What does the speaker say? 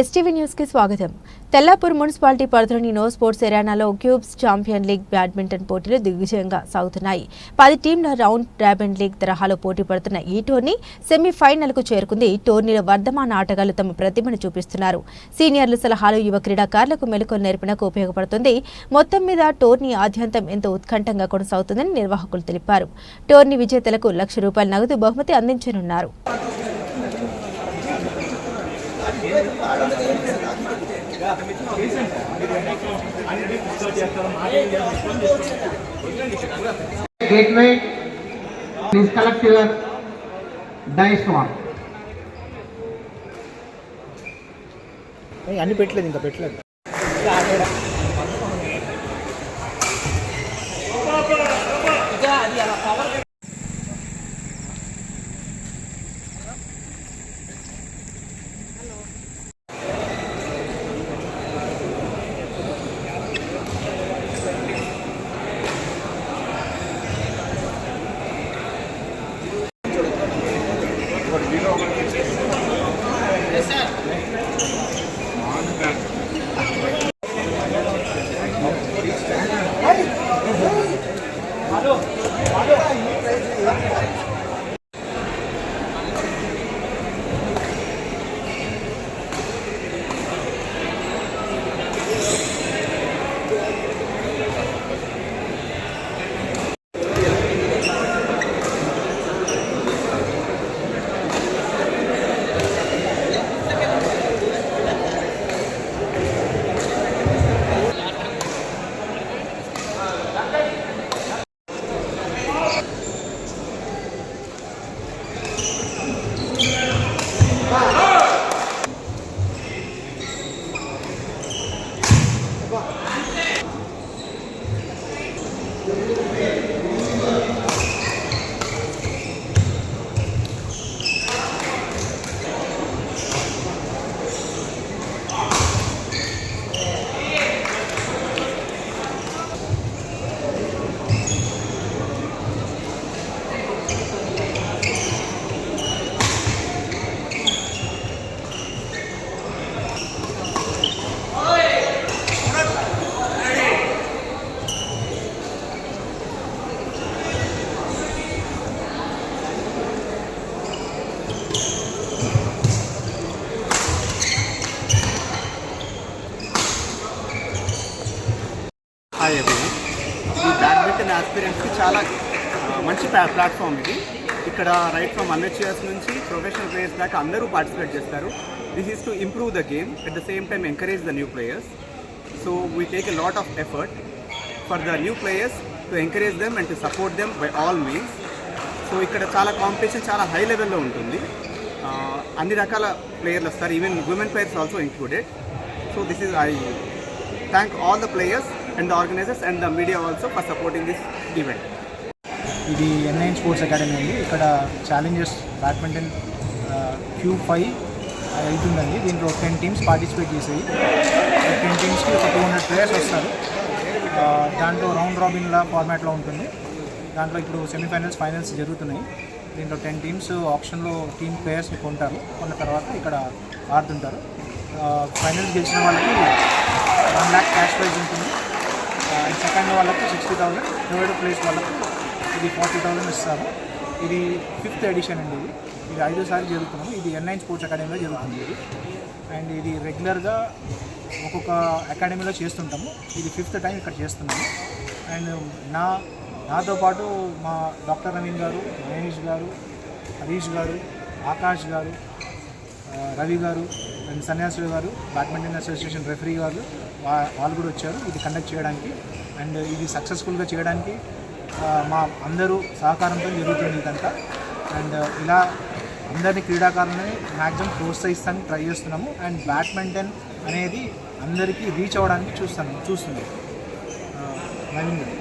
STV న్యూస్కి స్వాగతం. Tellapur municipality పరిధిలోని నో స్పోర్ట్స్ ఎరానాలో క్యూబ్స్ ఛాంపియన్ లీగ్ బ్యాడ్మింటన్ పోటీలు దిగ్విజయంగా సాగుతున్నాయి. పది టీంల రౌండ్ ర్యాబిన్ లీగ్ తరహాలో పోటీ పడుతున్న ఈ టోర్నీ సెమీఫైనల్కు చేరుకుంది టోర్నీలో వర్ధమాన ఆటగాళ్ళు తమ ప్రతిభను చూపిస్తున్నారు. సీనియర్ల సలహాలు యువ క్రీడాకారులకు మెలకువలు నేర్పినకు ఉపయోగపడుతుంది. మొత్తం మీద టోర్నీ ఆద్యంతం ఎంతో ఉత్కంఠంగా కొనసాగుతుందని నిర్వాహకులు తెలిపారు. టోర్నీ విజేతలకు లక్ష రూపాయల నగదు బహుమతి అందించనున్నారు. Gateway please collect your dice one ఏయ్, అన్ని పెట్టలేదు ఇంకా పెట్టలేదు హాయ్ బ్యాడ్మింటన్ చాలా మంచి ప్లాట్ఫామ్ ఇది. ఇక్కడ రైట్ ఫ్రమ్ అన్హెచ్ఎస్ నుంచి ప్రొఫెషనల్ ప్లేయర్స్ దాకా అందరూ పార్టిసిపేట్ చేస్తారు. This is to improve the game at the same time encourage the new players so we take a lot of effort for the new players to encourage them and to support them by all means so ఇక్కడ చాలా competition చాలా high లెవెల్లో ఉంటుంది. అన్ని రకాల ప్లేయర్లు వస్తారు. Even women players also included so this is I thank all the players and the organisers and the media also for supporting this event ఇది ఎన్ఐన్ స్పోర్ట్స్ అకాడమీ అండి. ఇక్కడ ఛాలెంజర్స్ బ్యాడ్మింటన్ క్యూ ఫైవ్ అవుతుందండి. దీంట్లో టెన్ టీమ్స్ పార్టిసిపేట్ చేసేవి ten టీమ్స్కి ఒక two hundred players వస్తారు. దాంట్లో రౌండ్ రాబిన్లా ఫార్మాట్లో ఉంటుంది. దాంట్లో ఇప్పుడు సెమీఫైనల్స్ ఫైనల్స్ జరుగుతున్నాయి. దీంట్లో టెన్ టీమ్స్ ఆప్షన్లో టీమ్ ప్లేయర్స్ని కొంటారు. కొన్న తర్వాత ఇక్కడ ఆడుతుంటారు. ఫైనల్స్ గెలిచిన వాళ్ళకి వన్ ల్యాక్ క్యాష్ ప్రైజ్ ఉంటుంది. సెకండ్ వాళ్ళకు సిక్స్టీ థౌసండ్ థర్డ్ ప్లేస్ వాళ్ళకు ఇది ఫార్టీ థౌసండ్ ఇస్తారు. ఇది ఫిఫ్త్ ఎడిషన్ అండి ఇది. ఇది ఐదో సారి జరుగుతున్నాము ఇది ఎన్ఐన్ స్పోర్ట్స్ అకాడమీలో జరుగుతుంది ఇది. అండ్ ఇది రెగ్యులర్గా ఒక్కొక్క అకాడమీలో చేస్తుంటాము. ఇది ఫిఫ్త్ టైం ఇక్కడ చేస్తున్నాము. అండ్ నా నాతో పాటు మా డాక్టర్ నవీన్ గారు మహేష్ గారు హరీష్ గారు ఆకాష్ గారు రవి గారు అండ్ సన్యాసి గారు బ్యాడ్మింటన్ అసోసియేషన్ రెఫరీ గారు వాళ్ళు కూడా వచ్చారు. ఇది కండక్ట్ చేయడానికి. అండ్ ఇది సక్సెస్ఫుల్గా చేయడానికి మా అందరూ సహకారంతో జరుగుతుంది ఇదంతా. అండ్ ఇలా అందరినీ క్రీడాకారులని మ్యాక్సిమం ప్రోత్సహిస్తానికి ట్రై చేస్తున్నాము. అండ్ బ్యాడ్మింటన్ అనేది అందరికీ రీచ్ అవ్వడానికి చూస్తాను చూస్తున్నాము ఆ, నవీన్ గారు